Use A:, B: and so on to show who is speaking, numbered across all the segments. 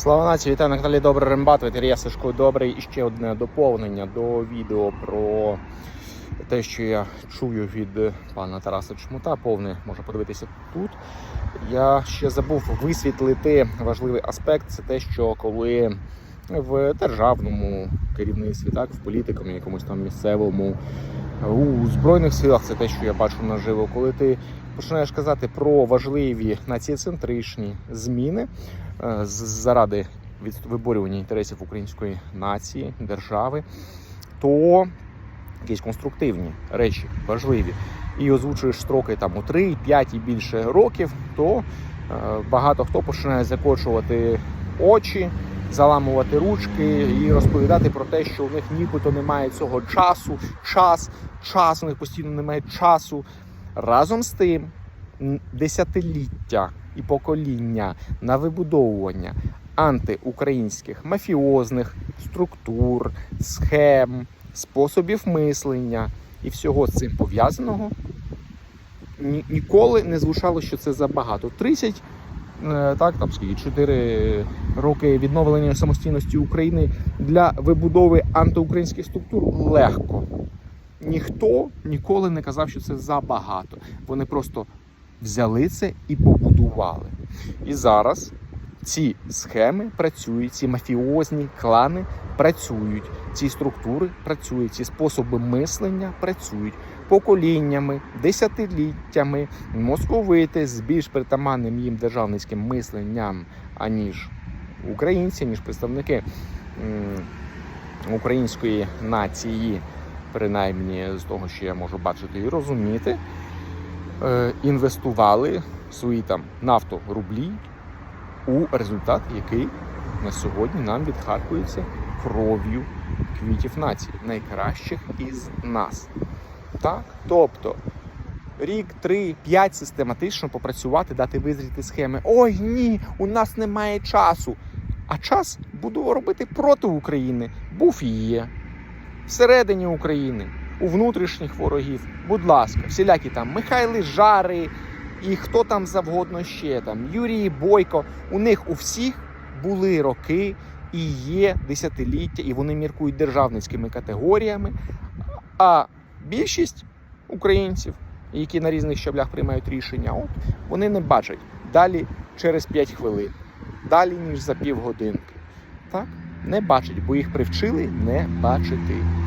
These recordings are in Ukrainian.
A: Слава нації, вітаю на каналі Добрий Рембат, ветерія Сашко Добрий. І ще одне доповнення до відео про те, що я чую від пана Тараса Чмута. Повне можна подивитися тут. Я ще забув висвітлити важливий аспект. Це те, що коли в державному керівництві, так, в політикумі, якомусь там місцевому, у збройних силах, це те, що я бачу наживо, коли ти починаєш казати про важливі націєцентричні зміни заради від- виборювання інтересів української нації, держави, то якісь конструктивні речі важливі. І озвучуєш строки там у 3, 5 і більше років, то е, багато хто починає закочувати очі, заламувати ручки і розповідати про те, що у них нібито немає цього часу, час, час, у них постійно немає часу. Разом з тим, десятиліття і покоління на вибудовування антиукраїнських мафіозних структур, схем, способів мислення і всього з цим пов'язаного ні- ніколи не звучало, що це забагато. 30, е, так, там скільки, 4 роки відновлення самостійності України для вибудови антиукраїнських структур легко. Ніхто ніколи не казав, що це забагато. Вони просто взяли це і побудували. І зараз ці схеми працюють, ці мафіозні клани працюють, ці структури працюють, ці способи мислення працюють поколіннями, десятиліттями. Московити з більш притаманним їм державницьким мисленням, аніж українці, ніж представники української нації, принаймні з того, що я можу бачити і розуміти, інвестували свої там нафторублі у результат, який на сьогодні нам відхаркується кров'ю квітів нації, найкращих із нас. Так? Тобто рік, три, п'ять систематично попрацювати, дати визріти схеми. Ой, ні, у нас немає часу. А час буду робити проти України. Був і є. Всередині України, у внутрішніх ворогів. Будь ласка, всілякі там Михайли Жари і хто там завгодно ще там, Юрій Бойко. У них у всіх були роки і є десятиліття, і вони міркують державницькими категоріями. А більшість українців, які на різних щаблях приймають рішення, от вони не бачать далі через 5 хвилин, далі ніж за півгодинки. Так? Не бачать, бо їх привчили не бачити.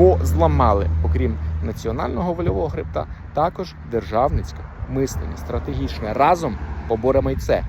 A: Бо зламали, окрім національного вольового хребта, також державницьке мислення, стратегічне. Разом поборемо й це.